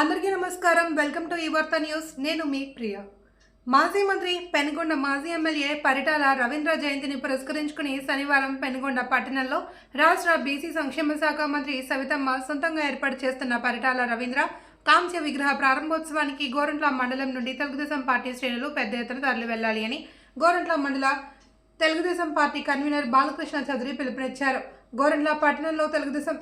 అందరికీ నమస్కారం. Welcome to ఈ వార్త న్యూస్. నేను మీ ప్రియ. మాజీ మంత్రి పెనుగొండ మాజీ ఎమ్మెల్యే పరిటాల రవీంద్ర జయంతిని పురస్కరించుకుని శనివారం పెనుగొండ పట్టణంలో రాష్ట్ర బీసీ సంక్షేమ శాఖ మంత్రి సవితమ్మ సొంతంగా ఏర్పాటు చేస్తున్న పరిటాల రవీంద్ర కాంస్య విగ్రహ ప్రారంభోత్సవానికి గోరంట్ల మండలం నుండి తెలుగుదేశం పార్టీ శ్రేణులు పెద్ద ఎత్తున తరలి వెళ్ళాలి అని గోరంట్ల మండల తెలుగుదేశం పార్టీ కన్వీనర్ బాలకృష్ణ చౌదరి పిలుపునిచ్చారు. గోరంట్ల పట్టణంలో తెలుగుదేశం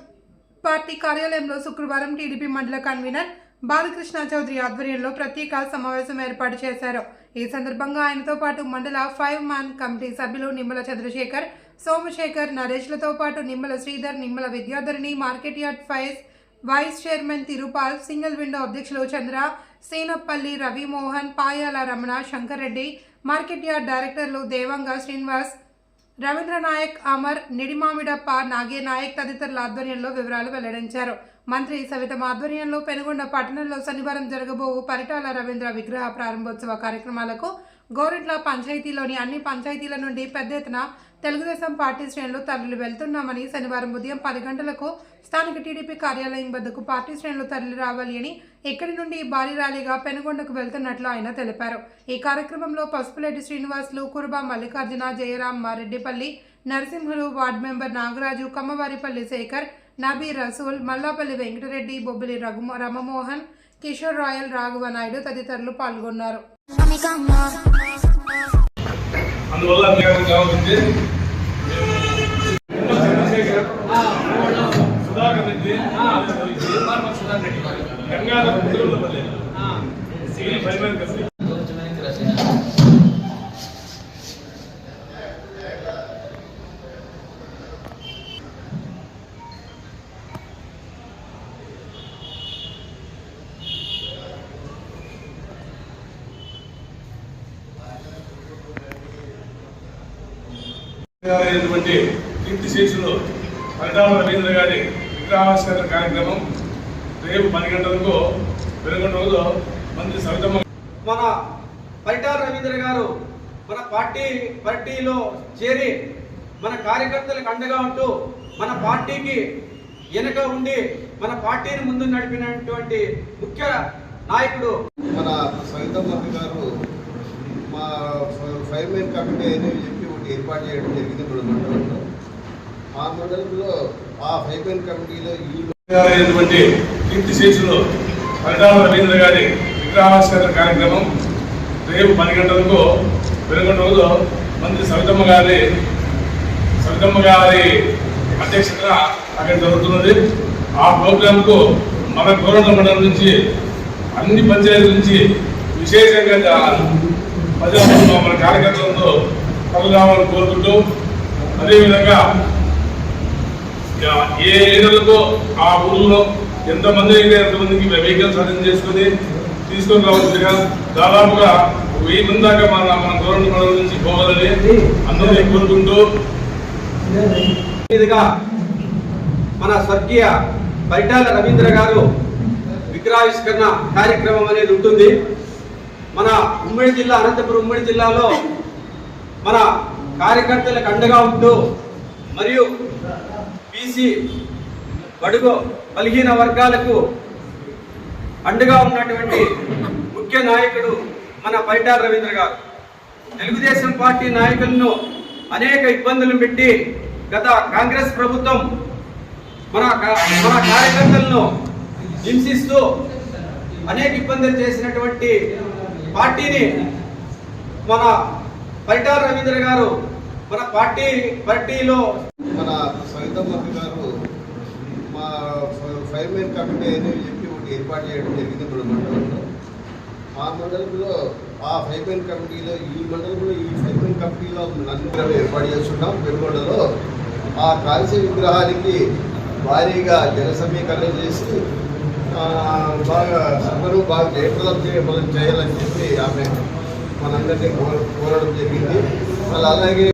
పార్టీ కార్యాలయంలో శుక్రవారం టీడీపీ మండల కన్వీనర్ బాలకృష్ణ చౌదరి ఆధ్వర్యంలో ప్రత్యేక సమావేశం ఏర్పాటు చేశారు. ఈ సందర్భంగా ఆయనతో పాటు మండల ఫైవ్ మ్యాన్ కమిటీ సభ్యులు నిమ్మల చంద్రశేఖర్ సోమశేఖర్ నరేష్లతో పాటు Nimmala Sridhar Nimmala Vidyadharini market yard ఫైస్ vice chairman Tirupal single window అధ్యక్షులు చంద్ర సీనప్పల్లి రవి మోహన్ పాయాల రమణ శంకర్ రెడ్డి మార్కెట్ యార్డ్ డైరెక్టర్లు దేవంగ శ్రీనివాస్ రవీంద్ర నాయక్ అమర్ నిడిమామిడప్ప నాగే నాయక్ తదితరుల ఆధ్వర్యంలో వివరాలు వెల్లడించారు. మంత్రి సవితం ఆధ్వర్యంలో పెనుగొండ పట్టణంలో శనివారం జరగబో పరిటాల రవీంద్ర విగ్రహ ప్రారంభోత్సవ కార్యక్రమాలకు గోరెంట్ల పంచాయతీలోని అన్ని పంచాయతీల నుండి పెద్ద ఎత్తున తెలుగుదేశం పార్టీ శ్రేణులు తరలి వెళ్తున్నామని శనివారం ఉదయం పది గంటలకు స్థానిక టీడీపీ కార్యాలయం వద్దకు పార్టీ శ్రేణులు తరలి రావాలి అని ఇక్కడి నుండి భారీ ర్యాలీగా పెనుగొండకు వెళ్తున్నట్లు ఆయన తెలిపారు. ఈ కార్యక్రమంలో Pasupuleti Srinivasulu Kuruba Mallikarjuna Jayaram Mareddipalli Narasimhulu ward member Nagaraju Kammavaripalli Shekhar Nabi Rasool Mallapalli Venkatareddy Bobbili Raghu Ramamohan Kishore royal Raghava Naidu తదితరులు పాల్గొన్నారు. అందువల్ల మేము కావాలంటే సుధాకర్ రెడ్డి గంగాధర్ తిరుమలపల్లి సివిల్ ఫైనాన్స్ అయినటువంటి కీర్తి శేషులు పరిటాల రవీంద్ర గారి విగ్రహావిష్కరణ కార్యక్రమం రేపు పది గంటలకు వెలుగొండలో మంత్రి సవితమ్మ మన పరిటాల రవీంద్ర గారు మన పార్టీ పార్టీలో చేరి మన కార్యకర్తలకు అండగా ఉంటూ మన పార్టీకి వెనుక ఉండి మన పార్టీని ముందు నడిపినటువంటి ముఖ్య నాయకుడు మన సవితమ్మ గారు మా ఫైవ్ మెయిన్ కమిటీ అని చెప్పి ఏర్పాటు చేయడం జరిగింది మన మండలంలో. ఆ మండలంలో ఆ ఫైవ్ కమిటీలో ఈ అయినటువంటి కీర్తి శేషులు పరిణామ రవీంద్ర గారి విగ్రహావిష్కరణ కార్యక్రమం రేపు పది గంటలకు వెలుగొండలో మంత్రి సవితమ్మ గారి సవితమ్మ గారి అధ్యక్షతన అక్కడ జరుగుతున్నది. ఆ ప్రోగ్రాంకు మన గోరంట మండలం నుంచి అన్ని పంచాయతీల నుంచి విశేషంగా ప్రజా మన కార్యకర్తలతో కలుగామని కోరుకుంటూ అదేవిధంగా ఏ ఏరియాలతో ఆ ఊళ్ళో ఎంతమంది అయితే ఎంతమందికి వెహికల్స్ అరేంజ్ చేసుకుని తీసుకొని రావచ్చుగా దాదాపుగా వెయ్యి మంది దాకా మన మన గవర్నమెంట్ మండలం నుంచి పోవాలని అందరినీ కోరుకుంటూ. మన స్వర్గీయ పరిటాల రవీంద్ర గారు విగ్రహావిష్కరణ కార్యక్రమం అనేది ఉంటుంది. మన ఉమ్మడి జిల్లా అనంతపురం ఉమ్మడి జిల్లాలో మన కార్యకర్తలకు అండగా ఉంటూ మరియు బీసీ బడుగు బలహీన వర్గాలకు అండగా ఉన్నటువంటి ముఖ్య నాయకుడు మన పైటార్ రవీంద్ర గారు. తెలుగుదేశం పార్టీ నాయకులను అనేక ఇబ్బందులు పెట్టి గత కాంగ్రెస్ ప్రభుత్వం మన కా- మన కార్యకర్తలను హింసిస్తూ అనేక ఇబ్బందులు చేసినటువంటి పార్టీని మన పరిటాల రవీంద్ర గారు మన పార్టీ పార్టీలో మన సవితమ్మ గారు మా ఫైవ్ మెయిన్ కమిటీ అని చెప్పి ఒకటి ఏర్పాటు చేయడం జరిగింది మన మండలంలో. ఆ మండలంలో ఆ ఫైవ్ మెయిన్ కమిటీలో ఈ మండలంలో ఈ ఫైవ్ మెయిన్ కమిటీలో నన్ను ఏర్పాటు చేస్తున్నాం. పెరుగొండలో ఆ కాల్స్య విగ్రహానికి భారీగా జన సమీకరణ చేసి బాగా అందరూ బాగా జయప్రదం చేయమని చేయాలని చెప్పి ఆమె మనందరినీ కోర కోరడం జరిగింది మళ్ళీ అలాగే